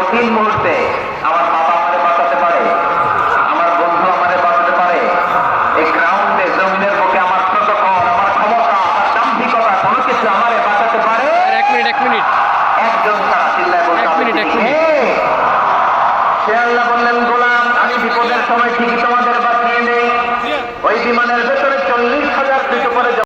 কঠিন মুহূর্তে আমার বাবা আমারে বাঁচাতে পারে আমার বন্ধু আমারে বাঁচাতে পারে এই গ্রাউন্ডে জমিনের পক্ষে আমার প্রোটোকল আমার ক্ষমতা আমার দাম্ভিকতা কোনো কিছু আমারে বাঁচাতে পারে? এক মিনিট এক মিনিট। একজন ছাড়া চিল্লায় বলতে এক মিনিট, এক মিনিট। সে আল্লাহ বললেন গোলাম আমি বিপদের সময় ঠিক তোমাদের